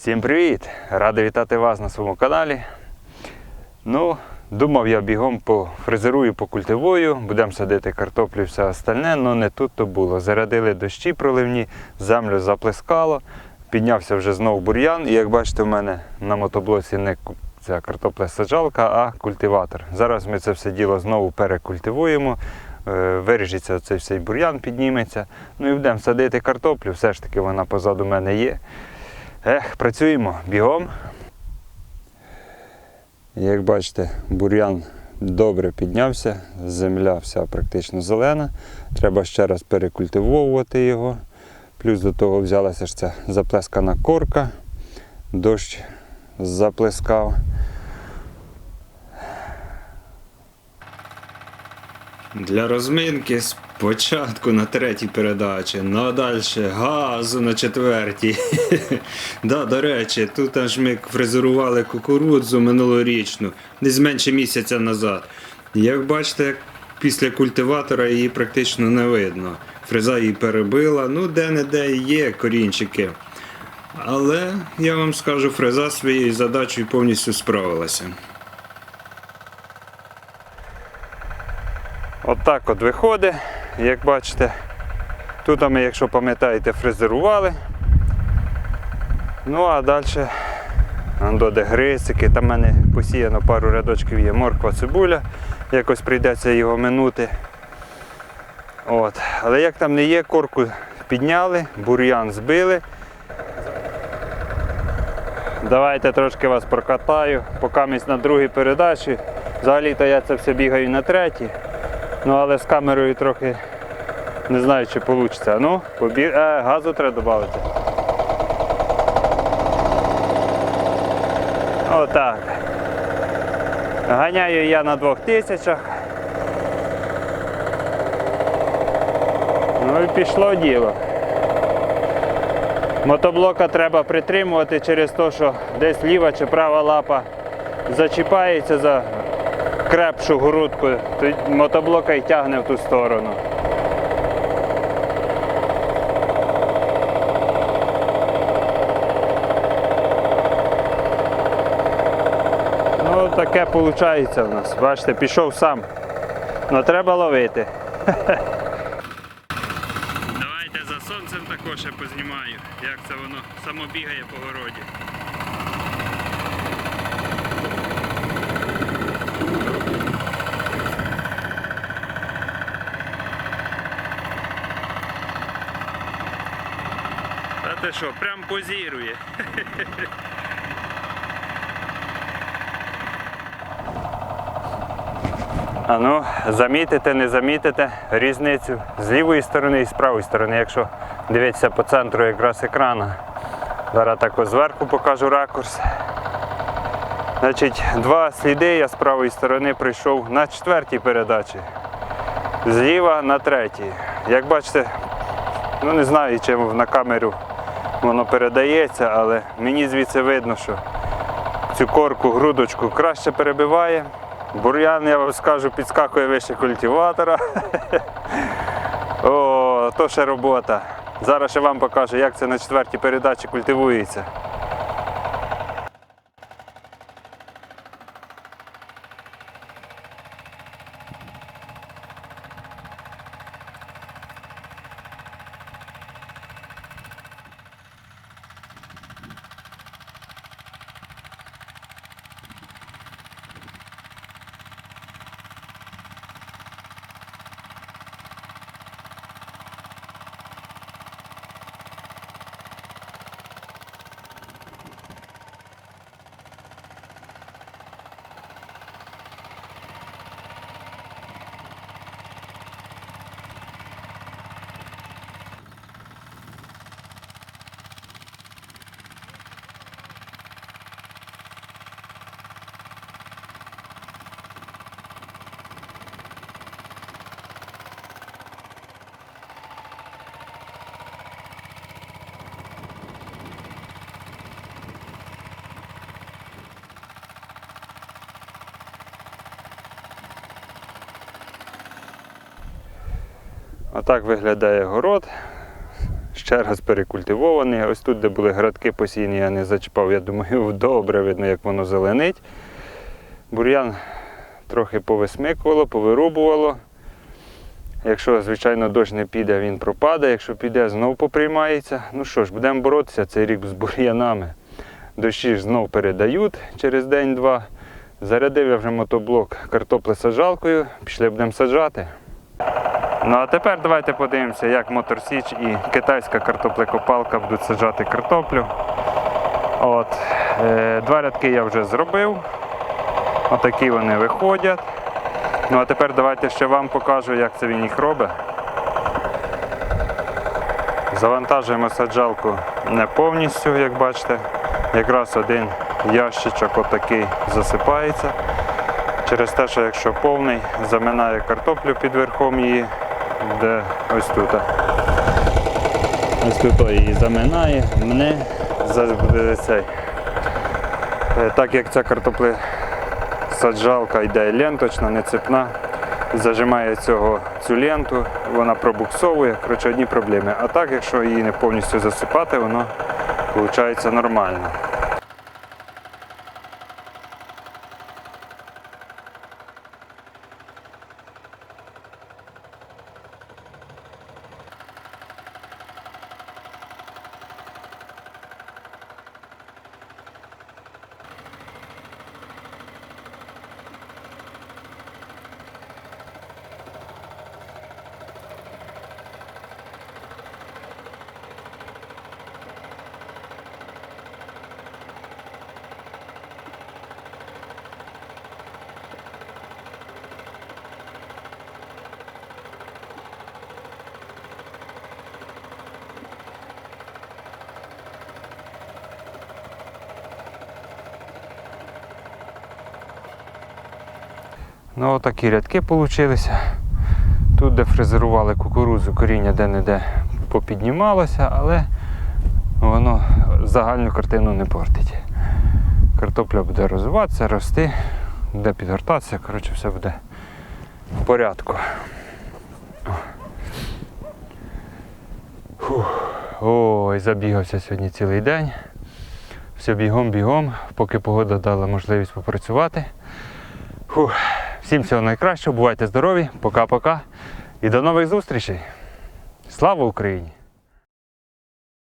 Всім привіт! Радий вітати вас на своєму каналі. Ну, думав я бігом пофрезерую, покультивую, будемо садити картоплю і все остальне, але не тут то було. Зарядили дощі проливні, землю заплескало, піднявся вже знову бур'ян. І як бачите, в мене на мотоблоці не ця картопля саджалка, а культиватор. Зараз ми це все діло знову перекультивуємо. е, Виріжеться цей бур'ян, підніметься. Ну і будемо садити картоплю, все ж таки вона позаду мене є. Ех, працюємо бігом. Як бачите, бур'ян добре піднявся, земля вся практично зелена. Треба ще раз перекультивовувати його. Плюс до того взялася ж ця заплескана корка, дощ заплескав. Для розминки спочатку на третій передачі, ну а далі газу на четвертій. да, до речі, тут аж ми фрезерували кукурудзу минулорічну, десь менше місяця назад. Як бачите, після культиватора її практично не видно. Фреза її перебила, ну де-не-де є корінчики. Але я вам скажу, фреза своєю задачею повністю справилася. Отак от виходить, як бачите. Тут ми, якщо пам'ятаєте, фрезерували. Ну а далі де грицики, там в мене посіяно пару рядочків є морква цибуля, якось прийдеться його минути. От. Але як там не є, корку підняли, бур'ян збили. Давайте трошки вас прокатаю, поки ми на другій передачі. Взагалі-то я це все бігаю на третій. Ну але з камерою трохи не знаю, чи вийде. Ну, побі... е, газу треба додати. Отак. Ганяю я на двох тисячах. Ну і пішло діло. Мотоблока треба притримувати через те, що десь ліва чи права лапа зачіпається за крепшу грудку, то мотоблока й тягне в ту сторону. Ну, таке виходить в нас. Бачите, пішов сам. Ну треба ловити. Давайте за сонцем також ще познімаю, як це воно само бігає по городі. Ти що, прям позірує. А ну, замітите, не замітите різницю з лівої сторони і з правої сторони, якщо дивитися по центру якраз екрана. Зараз так зверху покажу ракурс. Значить, два сліди я з правої сторони прийшов на четвертій передачі, зліва на третій. Як бачите, ну не знаю, чим на камеру воно передається, але мені звідси видно, що цю корку, грудочку краще перебиває. Бур'ян, я вам скажу, підскакує вище культиватора. О, то ще робота. Зараз я вам покажу, як це на четвертій передачі культивується. Отак виглядає город. Ще раз перекультивований. Ось тут, де були градки посіяні, я не зачіпав. Я думаю, добре видно, як воно зеленить. Бур'ян трохи повисмикувало, повирубувало. Якщо, звичайно, дощ не піде, він пропаде. Якщо піде, знов поприймається. Ну що ж, будемо боротися цей рік з бур'янами. Дощі ж знов передають через день-два. Зарядив я вже мотоблок картопли саджалкою, пішли будемо саджати. Ну а тепер давайте подивимося, як моторсіч і китайська картоплекопалка будуть саджати картоплю. От, е, два рядки я вже зробив. Отакі вони виходять. Ну а тепер давайте ще вам покажу, як це він їх робить. Завантажуємо саджалку не повністю, як бачите. Якраз один ящичок отакий засипається. Через те, що якщо повний, заминає картоплю під верхом її, де ось тут. Ось тут її заминає, мене за цей. Е, Так як ця картопля саджалка йде ленточна, не цепна, зажимає цього, цю ленту, вона пробуксовує, коротше, одні проблеми. А так, якщо її не повністю засипати, воно виходить нормально. Ну, отакі рядки вийшли. Тут, де фрезерували кукурудзу, коріння де-не-де попіднімалося, але воно загальну картину не портить. Картопля буде розвиватися, рости, буде підгортатися, коротше, все буде в порядку. Фух. Ой, забігався сьогодні цілий день. Все бігом-бігом, поки погода дала можливість попрацювати. Фух. Всім всього найкращого, бувайте здорові, пока-пока і до нових зустрічей. Слава Україні!